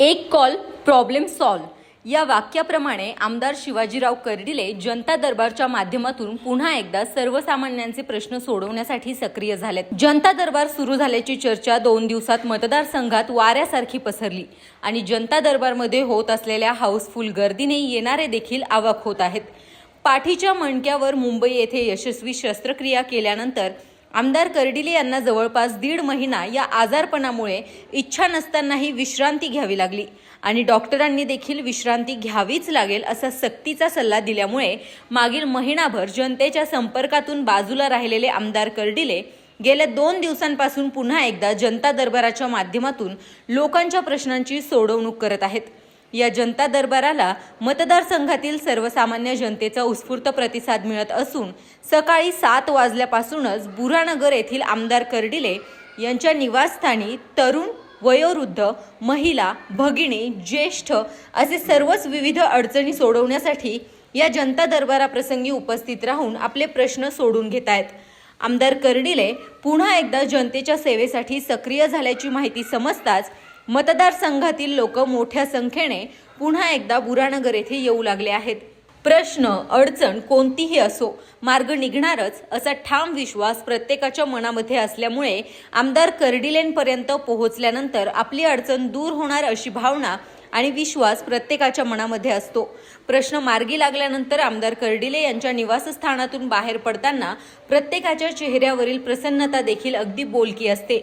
एक call problem solve या वाक्याप्रमाणे आमदार शिवाजीराव कर्डिले जनता दरबारच्या माध्यमातून पुन्हा एकदा सर्वसामान्यांचे प्रश्न सोडवण्यासाठी सक्रिय झालेत. जनता दरबार सुरू झाल्याची चर्चा दोन दिवसात मतदारसंघात वाऱ्यासारखी पसरली आणि जनता दरबारमध्ये होत असलेल्या हाऊसफुल गर्दीने येणारे देखील अवाक होत आहेत. पाठीच्या मणक्यावर मुंबई येथे यशस्वी शस्त्रक्रिया केल्यानंतर आमदार कर्डिले यांना जवळपास दीड महिना या आजारपणामुळे इच्छा नसतानाही विश्रांती घ्यावी लागली. आणि डॉक्टरांनी देखील विश्रांती घ्यावीच लागेल असा सक्तीचा सल्ला दिल्यामुळे मागील महिनाभर जनतेच्या संपर्कातून बाजूला राहिलेले आमदार कर्डिले गेल्या दोन दिवसांपासून पुन्हा एकदा जनता दरबाराच्या माध्यमातून लोकांच्या प्रश्नांची सोडवणूक करत आहेत. या जनता दरबाराला मतदारसंघातील सर्वसामान्य जनतेचा उत्स्फूर्त प्रतिसाद मिळत असून सकाळी सात वाजल्यापासूनच बुरानगर येथील आमदार कर्डिले यांच्या निवासस्थानी तरुण वयोवृद्ध महिला भगिनी ज्येष्ठ असे सर्वच विविध अडचणी सोडवण्यासाठी या जनता दरबाराप्रसंगी उपस्थित राहून आपले प्रश्न सोडून घेत आहेत आमदार कर्डिले पुन्हा एकदा जनतेच्या सेवेसाठी सक्रिय झाल्याची माहिती समजताच मतदारसंघातील लोक मोठ्या संख्येने पुन्हा एकदा बुरानगर येथे येऊ लागले आहेत. प्रश्न अडचण कोणतीही असो मार्ग निघणारच असा ठाम विश्वास प्रत्येकाच्या मनामध्ये असल्यामुळे आमदार कर्डिलेंपर्यंत पोहोचल्यानंतर आपली अडचण दूर होणार अशी भावना आणि विश्वास प्रत्येकाच्या मनामध्ये असतो. प्रश्न मार्गी लागल्यानंतर आमदार कर्डिले यांच्या निवासस्थानातून बाहेर पडताना प्रत्येकाच्या चेहऱ्यावरील प्रसन्नता देखील अगदी बोलकी असते.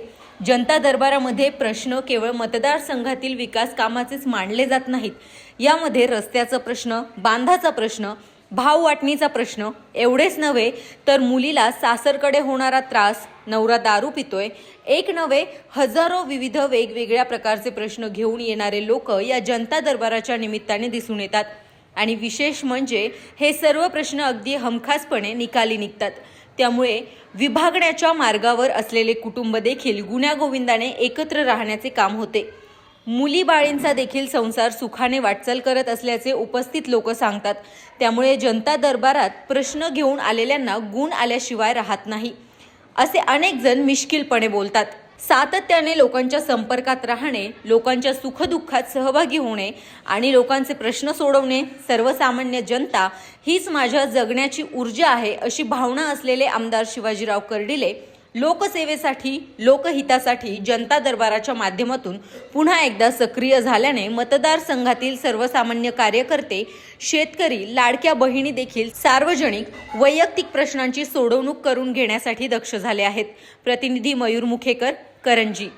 जनता दरबारामध्ये प्रश्न केवळ मतदारसंघातील विकास कामाचेच मांडले जात नाहीत. यामध्ये रस्त्याचा प्रश्न बांधाचा प्रश्न भाव वाटणीचा प्रश्न एवढेच नव्हे तर मुलीला सासरकडे होणारा त्रास नवरा दारू पितोय एक नव्हे हजारो विविध वेगवेगळ्या प्रकारचे प्रश्न घेऊन येणारे लोक या जनता दरबाराच्या निमित्ताने दिसून येतात. आणि विशेष म्हणजे हे सर्व प्रश्न अगदी हमखासपणे निकाली निघतात. त्यामुळे विभागण्याच्या मार्गावर असलेले कुटुंब देखील गुण्यागोविंदाने एकत्र राहण्याचे काम होते. मुलीबाळींचा देखील संसार सुखाने वाटचाल करत असल्याचे उपस्थित लोक सांगतात. त्यामुळे जनता दरबारात प्रश्न घेऊन आलेल्यांना गुण आल्याशिवाय राहत नाही. असे अनेक जण मिश्किलपणे बोलतात. सातत्याने लोकांच्या संपर्कात राहणे लोकांच्या सुखदुःखात सहभागी होणे आणि लोकांचे प्रश्न सोडवणे सर्वसामान्य जनता हीच माझ्या जगण्याची ऊर्जा आहे अशी भावना असलेले आमदार शिवाजीराव कर्डिले लोकसेवेसाठी लोकहितासाठी जनता दरबाराच्या माध्यमातून पुन्हा एकदा सक्रिय झाल्याने मतदारसंघातील सर्वसामान्य कार्यकर्ते शेतकरी लाडक्या बहिणी देखील सार्वजनिक वैयक्तिक प्रश्नांची सोडवणूक करून घेण्यासाठी दक्ष झाले आहेत. प्रतिनिधी मयूर मुखेकर करंजी.